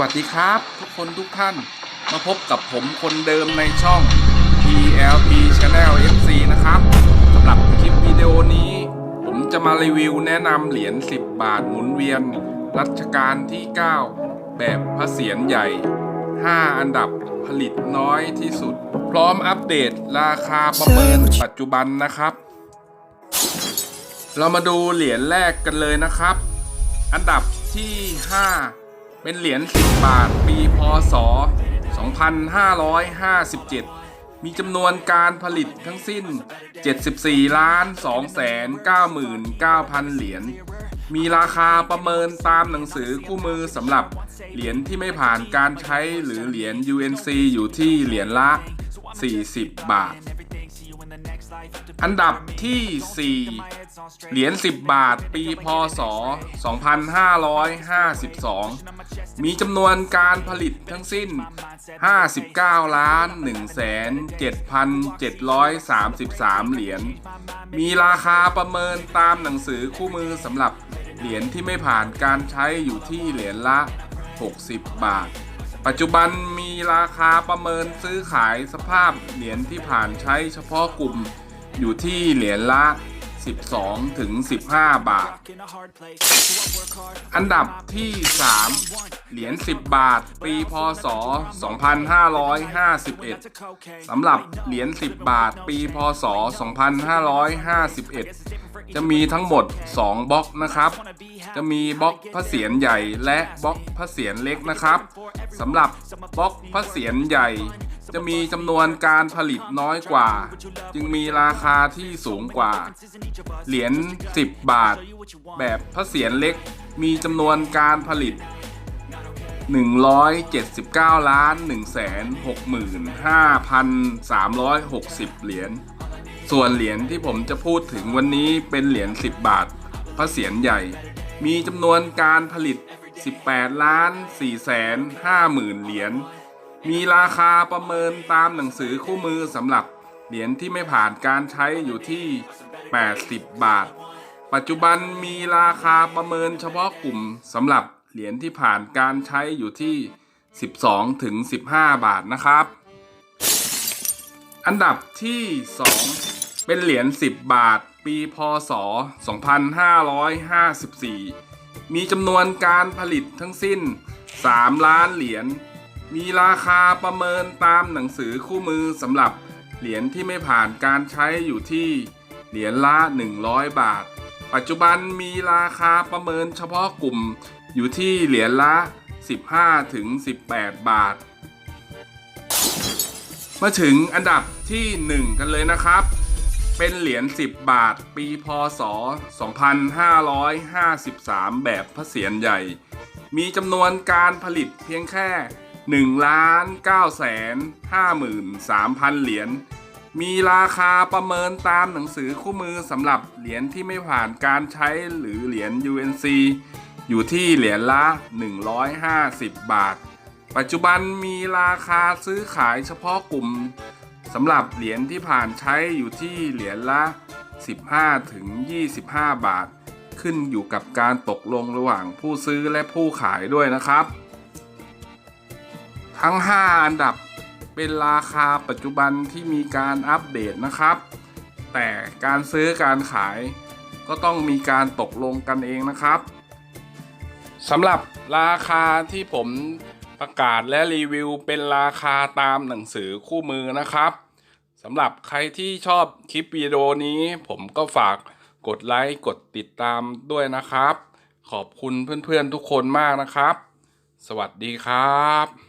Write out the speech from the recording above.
วัสดีครับทุกคนทุกท่านมาพบกับผมคนเดิมในช่อง TLP Channel FC นะครับสำหรับคลิปวิดีโอนี้ ผมจะมารีวิวแนะนำเหรียญ 10 บาทหมุนเวียน รัชกาลที่ 9 แบบพระเศียรใหญ่ 5 อันดับผลิตน้อยที่สุด พร้อมอัปเดตราคาประเมินปัจจุบันนะครับ เรามาดูเหรียญแรกกันเลยนะครับ อันดับที่ 5 เป็นเหรียญ 10 บาท ปีพศ 2557 มีจำนวนการผลิตทั้งสิ้น 74 ล้าน2แสน99,000 เหรียญ มีราคาประเมินตามหนังสือคู่มือสำหรับเหรียญที่ไม่ผ่านการใช้หรือเหรียญ UNC อยู่ที่เหรียญละ 40 บาท อันดับที่ 4 เหรียญ 10 บาท ปี พศ 2552 มีจำนวนการผลิตทั้งสิ้น 59 ล้าน1แสน7,733 เหรียญ มีราคาประเมินตามหนังสือคู่มือสำหรับเหรียญที่ไม่ผ่านการใช้อยู่ที่เหรียญละ 60 บาทปัจจุบันมีราคาประเมินซื้อขายสภาพเหรียญที่ผ่านใช้เฉพาะกลุ่ม อยู่ที่เหรียญละ 12 ถึง 15 บาท อันดับที่ 3 เหรียญ 10 บาท ปีพศ 2551สำหรับเหรียญ 10 บาท ปีพศ 2551 จะมีทั้งหมด 2บล็อกนะครับ จะมีบล็อกพระเศียรใหญ่และบล็อกพระเศียรเล็กนะครับสำหรับบล็อกพระเศียรใหญ่ จะมีจำนวนการผลิตน้อยกว่า จึงมีราคาที่สูงกว่า เหรียญ10 บาท แบบพระเศียรเล็กมีจำนวนการผลิต 179 ล้าน1แสน65,360 เหรียญส่วนเหรียญที่ผมจะพูดถึงวันนี้เป็นเหรียญ10 บาท พระเศียรใหญ่ มีจำนวนการผลิต 18 ล้าน4แสน50,000 เหรียญ มีราคาประเมินตามหนังสือคู่มือสำหรับเหรียญที่ไม่ผ่านการใช้อยู่ที่ 80 บาท ปัจจุบันมีราคาประเมินเฉพาะกลุ่มสำหรับเหรียญที่ผ่านการใช้อยู่ที่ 12 ถึง 15 บาทนะครับ อันดับที่ 2 เป็นเหรียญ 10 บาท ปีพศ 2554 มีจำนวนการผลิตทั้งสิ้น 3 ล้านเหรียญ มีราคาประเมินตามหนังสือคู่มือสำหรับเหรียญที่ไม่ผ่านการใช้อยู่ที่เหรียญละ 100 บาท ปัจจุบันมีราคาประเมินเฉพาะกลุ่มอยู่ที่เหรียญละ 15 ถึง 18 บาท มาถึงอันดับที่ 1 กันเลยนะครับ เป็นเหรียญ 10 บาท ปีพศ 2553 แบบพระเศียรใหญ่ มีจำนวนการผลิตเพียงแค่ 1ล้าน9แสน53,000 เหรียญ มีราคาประเมินตามหนังสือคู่มือสำหรับเหรียญที่ไม่ผ่านการใช้หรือเหรียญ UNC อยู่ที่เหรียญละ 150 บาท ปัจจุบันมีราคาซื้อขายเฉพาะกลุ่มสำหรับเหรียญที่ผ่านใช้อยู่ที่เหรียญละ 15 ถึง 25 บาท ขึ้นอยู่กับการตกลงระหว่างผู้ซื้อและผู้ขายด้วยนะครับ ทั้ง 5 อันดับเป็นราคาปัจจุบันที่มีการอัปเดตนะครับ แต่การซื้อการขายก็ต้องมีการตกลงกันเองนะครับสำหรับราคาที่ผมประกาศและรีวิวเป็นราคาตามหนังสือคู่มือนะครับสำหรับใครที่ชอบคลิปวิดีโอนี้ ผมก็ฝากกดไลค์กดติดตามด้วยนะครับ ขอบคุณเพื่อนๆทุกคนมากนะครับ สวัสดีครับ